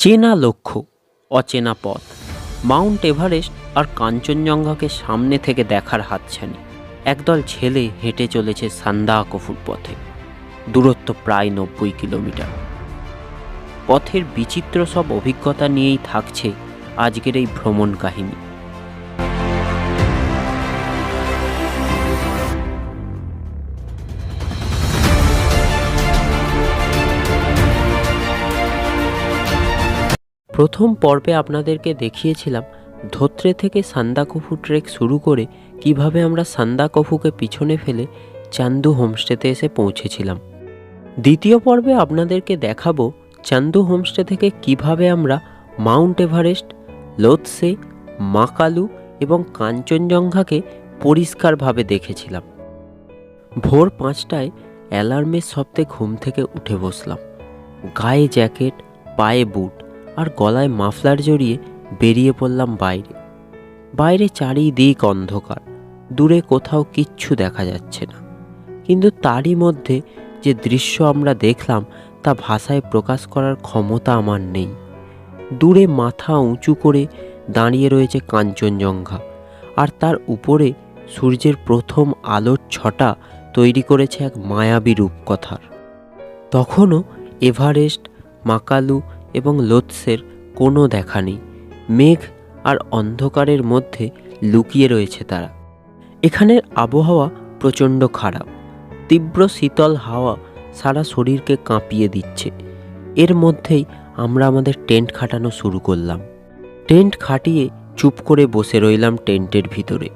চেনা লক্ষ্য, অচেনা পথ, মাউন্ট এভারেস্ট আর কাঞ্চনজঙ্ঘাকে সামনে থেকে দেখার হাতছানি। একদল ছেলে হেঁটে চলেছে সান্দাকফুর পথে দূরত্ব প্রায় নব্বই কিলোমিটার। পথের বিচিত্র সব অভিজ্ঞতা নিয়েই থাকছে আজকের এই ভ্রমণ কাহিনী। প্রথম পর্বে আপনাদেরকে দেখিয়েছিলাম ধোত্রে থেকে সান্দাকফু ট্রেক শুরু করে কীভাবে আমরা সান্দাকফুকে পিছনে ফেলে চান্দু হোমস্টেতে এসে পৌঁছেছিলাম। দ্বিতীয় পর্বে আপনাদেরকে দেখাবো চান্দু হোমস্টে থেকে কীভাবে আমরা মাউন্ট এভারেস্ট, লোৎসে, মাকালু এবং কাঞ্চনজঙ্ঘাকে পরিষ্কারভাবে দেখেছিলাম। ভোর পাঁচটায় অ্যালার্মের শব্দে ঘুম থেকে উঠে বসলাম। গায়ে জ্যাকেট, পায়ে বুট আর গলায় মাফলার জড়িয়ে বেরিয়ে পড়লাম বাইরে। বাইরে চারিদিক অন্ধকার, দূরে কোথাও কিচ্ছু দেখা যাচ্ছে না। কিন্তু তারই মধ্যে যে দৃশ্য আমরা দেখলাম, তা ভাষায় প্রকাশ করার ক্ষমতা আমার নেই। দূরে মাথা উঁচু করে দাঁড়িয়ে রয়েছে কাঞ্চনজঙ্ঘা, আর তার উপরে সূর্যের প্রথম আলোর ছটা তৈরি করেছে এক মায়াবী রূপকথার। তখনও এভারেস্ট, মাকালু এবং লোৎসের কোনো দেখা নেই। মেঘ আর অন্ধকারের মধ্যে লুকিয়ে রয়েছে তারা। এখানের আবহাওয়া প্রচণ্ড খারাপ। তীব্র শীতল হাওয়া সারা শরীরকে কাঁপিয়ে দিচ্ছে। এর মধ্যেই আমরা আমাদের টেন্ট খাটানো শুরু করলাম। টেন্ট খাটিয়ে চুপ করে বসে রইলাম টেন্টের ভিতরে।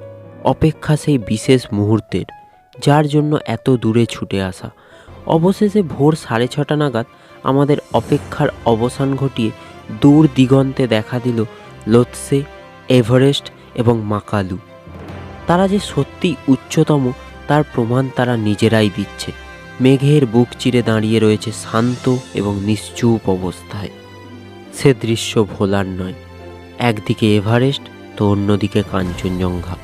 অপেক্ষা সেই বিশেষ মুহূর্তের, যার জন্য এত দূরে ছুটে আসা। অবশেষে ভোর সাড়ে ছটা নাগাদ আমাদের অপেক্ষার অবসান ঘটিয়ে দূর দিগন্তে দেখা দিল লোৎসে, এভারেস্ট এবং মাকালু। তারা যে সত্যি উচ্চতম, তার প্রমাণ তারা নিজেরাই দিচ্ছে। মেঘের বুক চিরে দাঁড়িয়ে রয়েছে শান্ত এবং নিশ্চুপ অবস্থায়। সে দৃশ্য ভোলার নয়। একদিকে এভারেস্ট, তো অন্যদিকে কাঞ্চনজঙ্ঘা।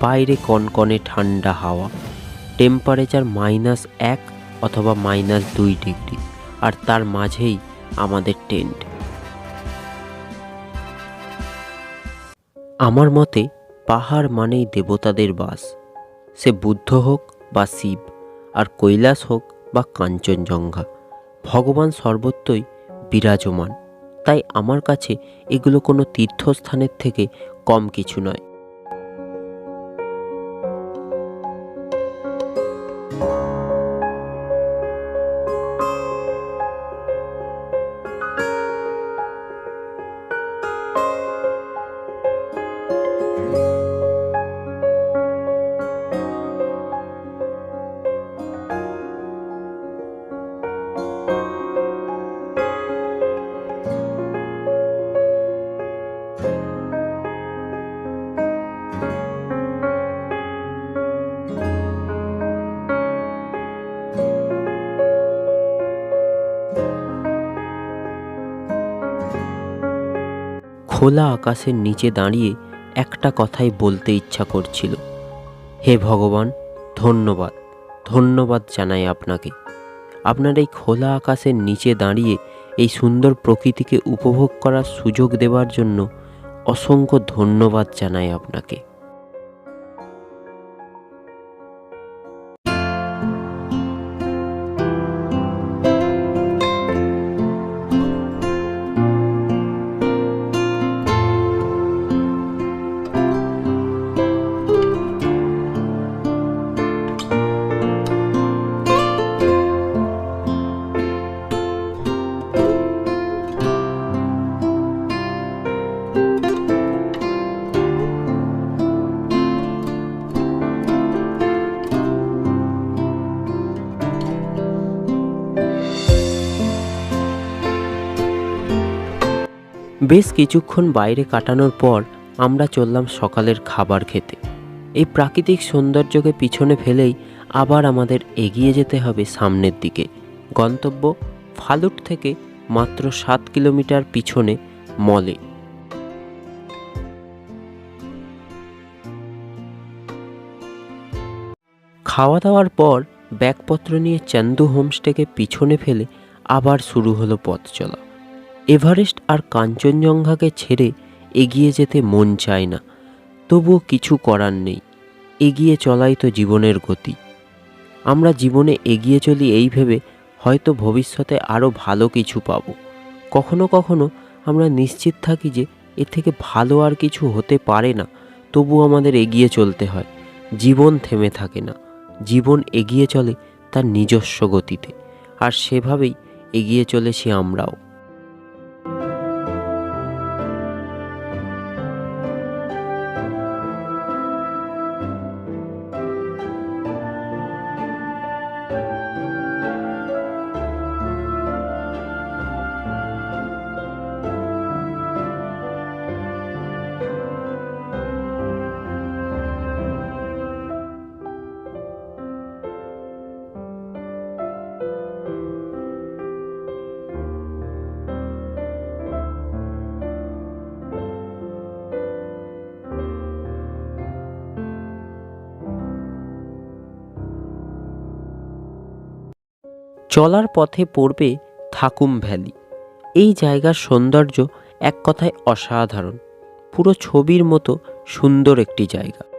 বাইরে কনকনে ঠান্ডা হাওয়া। টেম্পারেচার মাইনাস এক অথবা মাইনাস দুই ডিগ্রি। আর তার মাঝেই আমাদের টেন্ট। আমার মতে পাহাড় মানেই দেবতাদের বাস। সে বুদ্ধ হোক বা শিব, আর কৈলাস হোক বা কাঞ্চনজঙ্ঘা, ভগবান সর্বত্রই বিরাজমান। তাই আমার কাছে এগুলো কোনো তীর্থস্থানের থেকে কম কিছু নয়। খোলা আকাশের নিচে দাঁড়িয়ে একটা কথাই বলতে ইচ্ছা করছিল। হে ভগবান, ধন্যবাদ ধন্যবাদ জানাই আপনাকে। আপনার এই খোলা আকাশের নিচে দাঁড়িয়ে এই সুন্দর প্রকৃতিকে উপভোগ করার সুযোগ দেওয়ার জন্য অসংখ্য ধন্যবাদ জানাই আপনাকে। বেশ কিছুক্ষণ বাইরে কাটানোর পর আমরা চললাম সকালের খাবার খেতে। এই প্রাকৃতিক সৌন্দর্যকে পিছনে ফেলেই আবার আমাদের এগিয়ে যেতে হবে সামনের দিকে। গন্তব্য ফালুট থেকে মাত্র সাত কিলোমিটার পিছনে মলে। খাওয়া দাওয়ার পর ব্যাগপত্র নিয়ে চান্দু হোমস্টেকে পিছনে ফেলে আবার শুরু হলো পথ চলা এভারেস্ট আর কাঞ্চনজঙ্ঘাকে ছেড়ে এগিয়ে যেতে মন চায় না। তবুও কিছু করার নেই। এগিয়ে চলাই তো জীবনের গতি। আমরা জীবনে এগিয়ে চলি এই ভেবে হয়তো ভবিষ্যতে আরও ভালো কিছু পাব। কখনো কখনো আমরা নিশ্চিত থাকি যে এর থেকে ভালো আর কিছু হতে পারে না তবু আমাদের এগিয়ে চলতে হয়। জীবন থেমে থাকে না। জীবন এগিয়ে চলে তার নিজস্ব গতিতে। আর সেভাবেই এগিয়ে চলেছি আমরাও। চলার পথে পড়বে থাকুম ভ্যালি। এই জায়গার সৌন্দর্য এক কথায় অসাধারণ। পুরো ছবির মতো সুন্দর একটি জায়গা।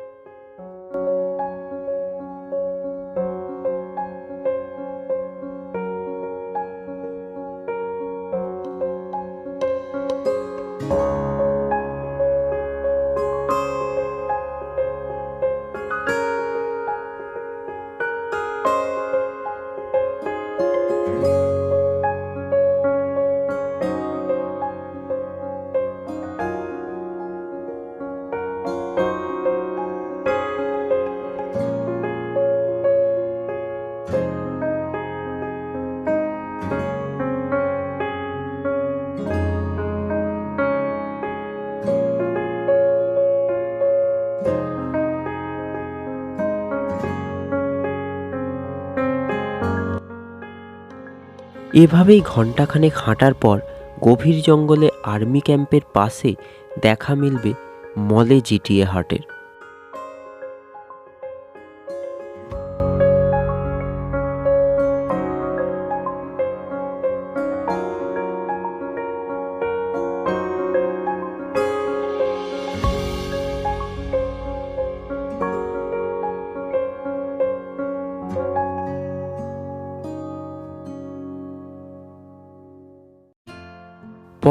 এভাবেই ঘণ্টাখানেক হাঁটার পর গভীর জঙ্গলে আর্মি ক্যাম্পের পাশে দেখা মিলবে মলে জিটিএ হাটের।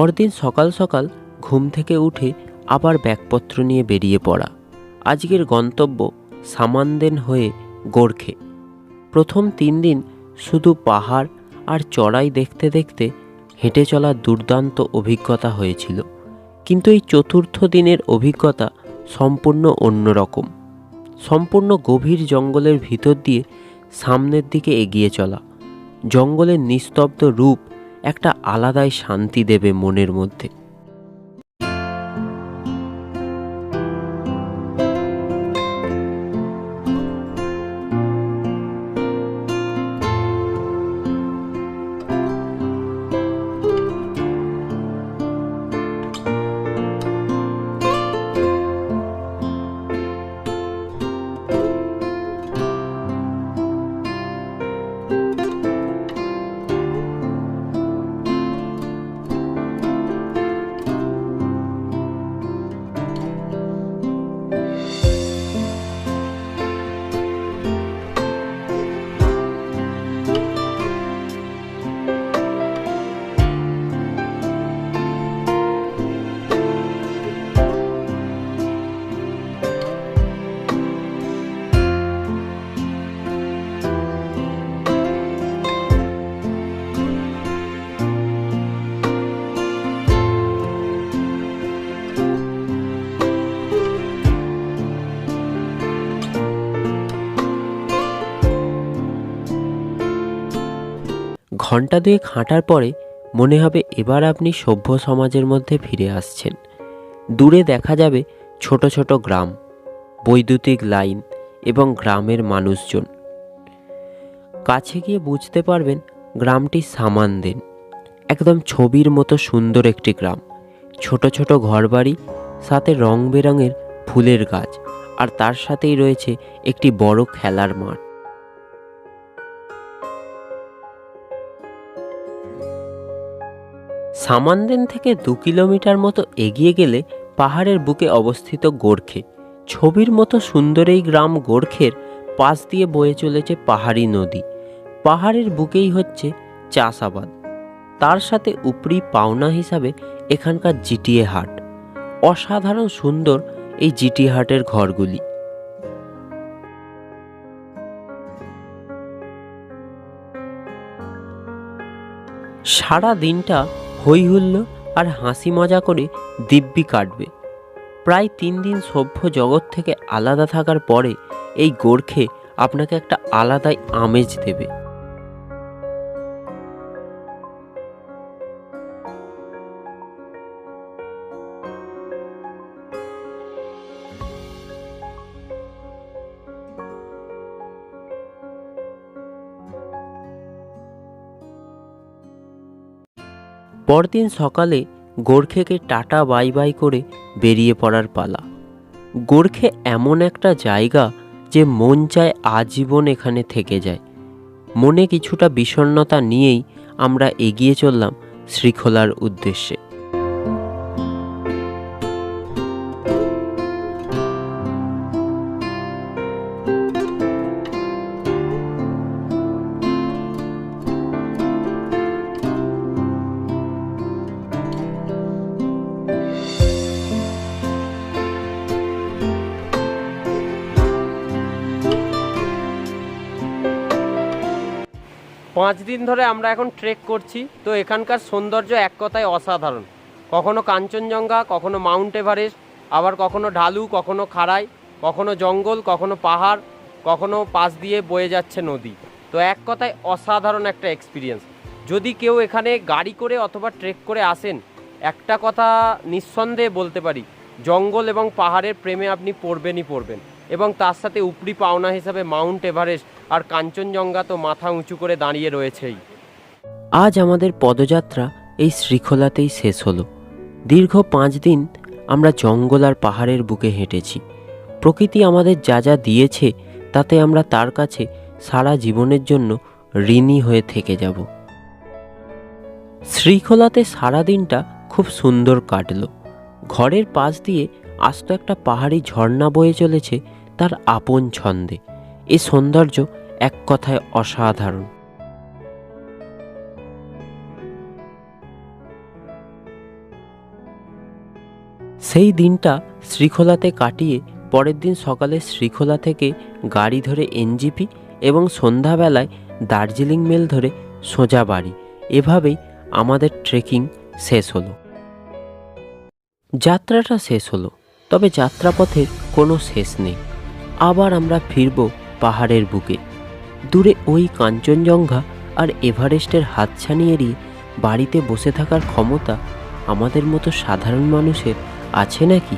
পরদিন সকাল সকাল ঘুম থেকে উঠে আবার ব্যাগপত্র নিয়ে বেরিয়ে পড়া। আজকের গন্তব্য সামানদেন হয়ে গোর্খে। প্রথম তিন দিন শুধু পাহাড় আর চড়াই দেখতে দেখতে হেঁটে চলার দুর্দান্ত অভিজ্ঞতা হয়েছিল। কিন্তু এই চতুর্থ দিনের অভিজ্ঞতা সম্পূর্ণ অন্যরকম সম্পূর্ণ গভীর জঙ্গলের ভিতর দিয়ে সামনের দিকে এগিয়ে চলা। জঙ্গলের নিস্তব্ধ রূপ একটা আলাদাই শান্তি দেবে মনের মধ্যে। ঘণ্টা দুয়েক হাঁটার পরে মনে হবে এবার আপনি সভ্য সমাজের মধ্যে ফিরে আসছেন। দূরে দেখা যাবে ছোট ছোট গ্রাম, বৈদ্যুতিক লাইন এবং গ্রামের মানুষজন। কাছে গিয়ে বুঝতে পারবেন গ্রামটি সামান সামানদেন, একদম ছবির মতো সুন্দর একটি গ্রাম। ছোট ছোট ঘরবাড়ি, সাথে রং বেরঙের ফুলের গাছ, আর তার সাথেই রয়েছে একটি বড় খেলার মাঠ। সামানদেন থেকে দু কিলোমিটার মতো এগিয়ে গেলে পাহাড়ের বুকে অবস্থিত গোর্খে। ছবির মতো সুন্দর এই গ্রাম গোর্খের পাশ দিয়ে বয়ে চলেছে পাহাড়ি নদী। পাহাড়ের বুকেই হচ্ছে চাষাবাদ। তার সাথে উপরি পাওনা হিসাবে এখানকার জিটিএ হাট। অসাধারণ সুন্দর এই জিটিএ হাটের ঘরগুলি। সারা দিনটা হই হুল্লো আর হাসি মজা করে দিব্যি কাটবে। প্রায় তিন দিন সভ্য জগৎ থেকে আলাদা থাকার পরে এই গোর্খে আপনাকে একটা আলাদাই আমেজ দেবে। পরদিন সকালে গোর্খেকে টাটা বাই বাই করে বেরিয়ে পড়ার পালা। গোর্খে এমন একটা জায়গা যে মন চায় আজীবন এখানে থেকে যায়। মনে কিছুটা বিষণ্নতা নিয়েই আমরা এগিয়ে চললাম শৃঙ্খলার উদ্দেশ্যে। পাঁচ দিন ধরে আমরা এখন ট্রেক করছি। তো এখানকার সৌন্দর্য এক কথায় অসাধারণ। কখনো কাঞ্চনজঙ্ঘা, কখনো মাউন্ট এভারেস্ট, আবার কখনো ঢালু, কখনো খাড়াই, কখনো জঙ্গল, কখনো পাহাড়, কখনো পাশ দিয়ে বয়ে যাচ্ছে নদী। তো এক কথায় অসাধারণ একটা এক্সপিরিয়েন্স যদি কেউ এখানে গাড়ি করে অথবা ট্রেক করে আসেন, একটা কথা নিঃসন্দেহে বলতে পারি, জঙ্গল এবং পাহাড়ের প্রেমে আপনি পড়বেনই পড়বেন। এবং তার সাথে উপরি পাওনা হিসাবে মাউন্ট এভারেস্ট আর কাঞ্চনজঙ্ঘা তো মাথা উঁচু করে দাঁড়িয়ে রয়েছেই। আজ আমাদের পদযাত্রা এই শ্রীখোলাতেই শেষ হলো। দীর্ঘ পাঁচ দিন আমরা জঙ্গল আর পাহাড়ের বুকে হেঁটেছি। প্রকৃতি আমাদের যা যা দিয়েছে, তাতে আমরা তার কাছে সারা জীবনের জন্য ঋণী হয়ে থেকে যাব। শ্রীখোলাতে সারা দিনটা খুব সুন্দর কাটলো। ঘরের পাশ দিয়ে আস্ত একটা পাহাড়ি ঝর্ণা বয়ে চলেছে তার আপন ছন্দে। এ সৌন্দর্য এক কথায় অসাধারণ। সেই দিনটা শ্রীখোলাতে কাটিয়ে পরের দিন সকালে শ্রীখোলা থেকে গাড়ি ধরে এনজিপি এবং সন্ধ্যাবেলায় দার্জিলিং মেল ধরে সোজা বাড়ি। এভাবেই আমাদের ট্রেকিং শেষ হলো। যাত্রাটা শেষ হলো। তবে যাত্রাপথের কোনো শেষ নেই। আবার আমরা ফিরব পাহাড়ের বুকে। দূরে ওই কাঞ্চনজঙ্ঘা আর এভারেস্টের হাতছানি এড়িয়ে বাড়িতে বসে থাকার ক্ষমতা আমাদের মতো সাধারণ মানুষের আছে নাকি?